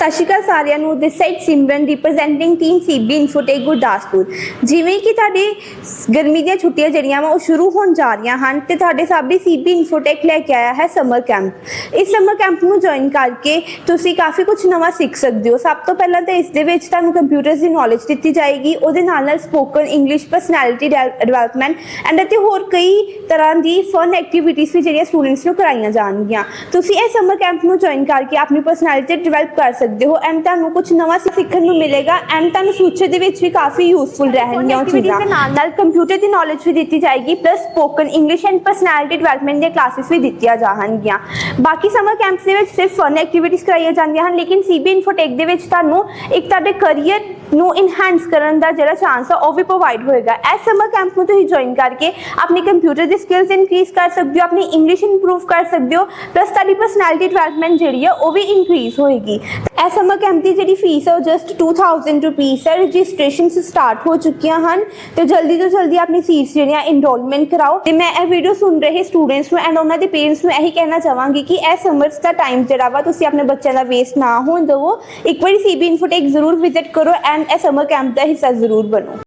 ਸਤਿ ਸ਼੍ਰੀ ਅਕਾਲ ਸਾਰਿਆਂ ਨੂੰ this side Simran representing team CB Infotech Gurdaspur. ਜਿਵੇਂ ਕਿ ਤੁਹਾਡੇ ਗਰਮੀ ਦੀਆਂ ਛੁੱਟੀਆਂ ਜਿਹੜੀਆਂ ਵਾ, ਉਹ ਸ਼ੁਰੂ ਹੋਣ ਜਾ ਰਹੀਆਂ ਹਨ ਤੇ ਤੁਹਾਡੇ ਸਾਹਮਣੇ ਸੀਬੀ ਇਨਫੋਟੇਕ ਲੈ ਕੇ ਆਇਆ ਹੈ ਸਮਰ ਕੈਂਪ ਇਸ ਸਮਰ ਕੈਂਪ ਨੂੰ ਜੁਆਇਨ ਕਰਕੇ ਤੁਸੀਂ ਕਾਫੀ ਕੁਝ ਨਵਾਂ ਸਿੱਖ ਸਕਦੇ ਹੋ। ਸਭ ਤੋਂ ਪਹਿਲਾਂ ਤਾਂ ਇਸ ਦੇ ਵਿੱਚ ਤੁਹਾਨੂੰ ਕੰਪਿਊਟਰਸ ਦੀ ਨੌਲੇਜ ਦਿੱਤੀ ਜਾਏਗੀ, ਉਹਦੇ ਨਾਲ ਨਾਲ spoken English personality development and ਅਤੇ ਹੋਰ ਕਈ ਤਰ੍ਹਾਂ ਦੀ ਫਨ ਐਕਟੀਵਿਟੀਜ਼ ਵੀ ਜਿਹੜੀਆਂ ਸਟੂਡੈਂਟਸ ਨੂੰ ਕਰਾਈਆਂ ਜਾਣਗੀਆਂ। ਤੁਸੀਂ ਇਹ ਸਮਰ ਕੈਂਪ ਨੂੰ ਜੁਆਇਨ ਕਰਕੇ ਆਪਣੀ ਪਰਸਨੈਲਿਟੀ ਡਿਵੈਲਪ ਕਰ ਸਕਦੇ ਹੋ ਐਂਡ ਤੁਹਾਨੂੰ ਕੁਝ ਨਵਾਂ ਸਿੱਖਣ ਨੂੰ ਮਿਲੇਗਾ ਐਂਡ ਤੁਹਾਨੂੰ ਫਿਊਚਰ ਦੇ ਵਿੱਚ ਵੀ ਕਾਫੀ ਯੂਸਫੁਲ ਰਹਿਣਗੀਆਂ ਉਹ ਚੀਜ਼ਾਂ। ਦੇ ਨਾਲ ਨਾਲ ਕੰਪਿਊਟਰ ਦੀ ਨੌਲੇਜ ਵੀ ਦਿੱਤੀ ਜਾਏਗੀ plus spoken English and personality development ਦੀਆਂ ਕਲਾਸਿਸ ਵੀ ਦਿੱਤੀਆਂ ਜਾਣਗੀਆਂ। ਬਾਕੀ ਸਮਰ ਕੈਂਪਸ ਦੇ ਵਿੱਚ ਸਿਰਫ ਫਨ ਐਕਟੀਵਿਟੀਜ਼ ਕਰਾਈਆਂ ਜਾਂਦੀਆਂ ਹਨ ਲੇਕਿਨ ਸੀਬੀ ਇਨਫੋਟੈਕ ਦੇ ਵਿੱਚ ਤੁਹਾਨੂੰ ਇੱਕ ਤੁਹਾਡੇ ਕੈਰੀਅਰ ਨੂੰ ਇਨਹਾਂਸ ਕਰਨ ਦਾ ਜਿਹੜਾ ਚਾਂਸ ਆ ਉਹ ਵੀ ਪ੍ਰੋਵਾਈਡ ਹੋਏਗਾ ਇਸ ਸਮਰ ਕੈਂਪ ਨੂੰ ਤੁਸੀਂ ਜੁਆਇਨ ਕਰਕੇ ਆਪਣੀ ਕੰਪਿਊਟਰ ਦੀ ਸਕਿੱਲਸ ਇਨਕਰੀਜ਼ ਕਰ ਸਕਦੇ ਹੋ ਆਪਣੀ ਇੰਗਲਿਸ਼ ਇੰਪਰੂਵ ਕਰ ਸਕਦੇ ਹੋ ਪਲੱਸ ਤੁਹਾਡੀ ਪਰਸਨੈਲਿਟੀ ਡਿਵੈਲਪਮੈਂਟ ਜਿਹੜੀ ਆ ਉਹ ਵੀ ਇਨਕਰੀਜ਼ ਹੋਏਗੀ ਇਸ ਸਮਰ ਕੈਂਪ ਦੀ ਜਿਹੜੀ ਫੀਸ ਹੈ ਉਹ ਜਸਟ 2000 ਰੁਪੀਸ ਹੈ ਰਜਿਸਟ੍ਰੇਸ਼ਨਸ ਸਟਾਰਟ ਹੋ ਚੁੱਕੀਆਂ ਹਨ ਤੇ ਜਲਦੀ ਤੋਂ ਜਲਦੀ ਆਪਣੀ ਸੀਟਸ ਜਿਹੜੀਆਂ ਇਨਰੋਲਮੈਂਟ ਕਰਾਓ ਤੇ ਮੈਂ ਇਹ ਵੀਡੀਓ ਸੁਣ ਰਹੇ ਸਟੂਡੈਂਟਸ ਨੂੰ ਐਂਡ ਉਹਨਾਂ ਦੇ ਪੇਰੈਂਟਸ ਨੂੰ ਇਹੀ ਕਹਿਣਾ ਚਾਹਾਂਗੀ ਕਿ ਇਹ ਸਮਰਸ ਦਾ ਟਾਈਮ ਜਿਹੜਾ ਵਾ ਤੁਸੀਂ ਆਪਣੇ ਬੱਚਿਆਂ ਦਾ ਵੇਸਟ ਨਾ ਹੋਣ ਦਿਵੋ ਇੱਕ ਵਾਰੀ ਸੀਬੀ ਇਨਫੋਟੇਕ ਜ਼ਰੂਰ ਵਿਜ਼ਿਟ ਕਰੋ ਐਂਡ ਇਹ ਸਮਰ ਕੈਂਪ ਦਾ ਹਿੱਸਾ ਜ਼ਰੂਰ ਬਣੋ।